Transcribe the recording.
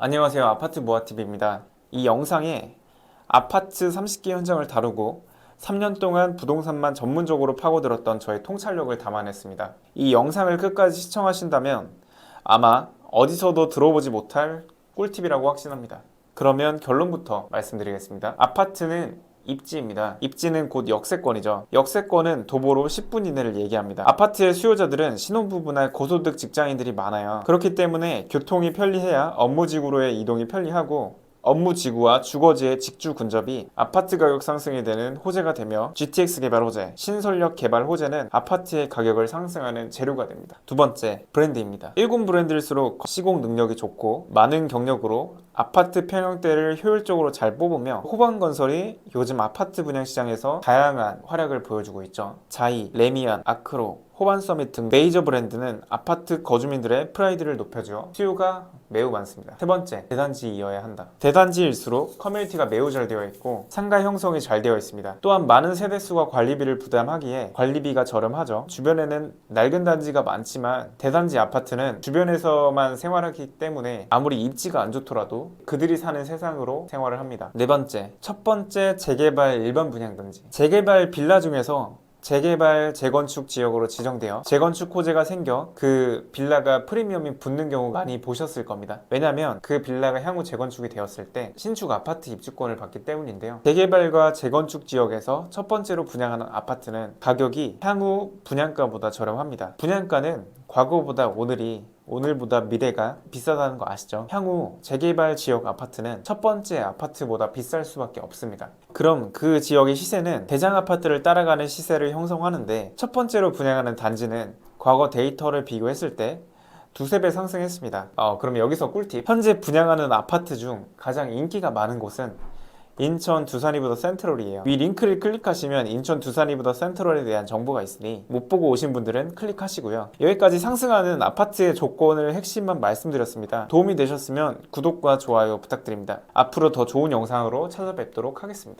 안녕하세요. 아파트 모아TV입니다. 이 영상에 아파트 30개 현장을 다루고 3년 동안 부동산만 전문적으로 파고들었던 저의 통찰력을 담아냈습니다. 이 영상을 끝까지 시청하신다면 아마 어디서도 들어보지 못할 꿀팁이라고 확신합니다. 그러면 결론부터 말씀드리겠습니다. 아파트는 입지입니다. 입지는 곧 역세권이죠. 역세권은 도보로 10분 이내를 얘기합니다. 아파트의 수요자들은 신혼부부나 고소득 직장인들이 많아요. 그렇기 때문에 교통이 편리해야 업무지구로의 이동이 편리하고 업무 지구와 주거지의 직주 근접이 아파트 가격 상승에 되는 호재가 되며 GTX 개발 호재, 신설역 개발 호재는 아파트의 가격을 상승하는 재료가 됩니다. 두 번째, 브랜드입니다. 1군 브랜드일수록 시공 능력이 좋고 많은 경력으로 아파트 평형대를 효율적으로 잘 뽑으며 호반건설이 요즘 아파트 분양 시장에서 다양한 활약을 보여주고 있죠. 자이, 레미안, 아크로, 호반 서밋 등 메이저 브랜드는 아파트 거주민들의 프라이드를 높여주어 수요가 매우 많습니다. 세 번째, 대단지이어야 한다. 대단지일수록 커뮤니티가 매우 잘 되어 있고 상가 형성이 잘 되어 있습니다. 또한 많은 세대수가 관리비를 부담하기에 관리비가 저렴하죠. 주변에는 낡은 단지가 많지만 대단지 아파트는 주변에서만 생활하기 때문에 아무리 입지가 안 좋더라도 그들이 사는 세상으로 생활을 합니다. 네 번째, 첫 번째 재개발 일반 분양 단지. 재개발 빌라 중에서 재개발 재건축 지역으로 지정되어 재건축 호재가 생겨 그 빌라가 프리미엄이 붙는 경우 많이 보셨을 겁니다. 왜냐하면 그 빌라가 향후 재건축이 되었을 때 신축 아파트 입주권을 받기 때문인데요. 재개발과 재건축 지역에서 첫 번째로 분양하는 아파트는 가격이 향후 분양가보다 저렴합니다. 분양가는 과거보다 오늘이 오늘보다 미래가 비싸다는 거 아시죠? 향후 재개발 지역 아파트는 첫 번째 아파트보다 비쌀 수밖에 없습니다. 그럼 그 지역의 시세는 대장 아파트를 따라가는 시세를 형성하는데 첫 번째로 분양하는 단지는 과거 데이터를 비교했을 때 두세 배 상승했습니다. 어, 그럼 여기서 꿀팁. 현재 분양하는 아파트 중 가장 인기가 많은 곳은 인천 두산이보다 센트럴이에요. 위 링크를 클릭하시면 인천 두산이보다 센트럴에 대한 정보가 있으니 못 보고 오신 분들은 클릭하시고요. 여기까지 상승하는 아파트의 조건을 핵심만 말씀드렸습니다. 도움이 되셨으면 구독과 좋아요 부탁드립니다. 앞으로 더 좋은 영상으로 찾아뵙도록 하겠습니다.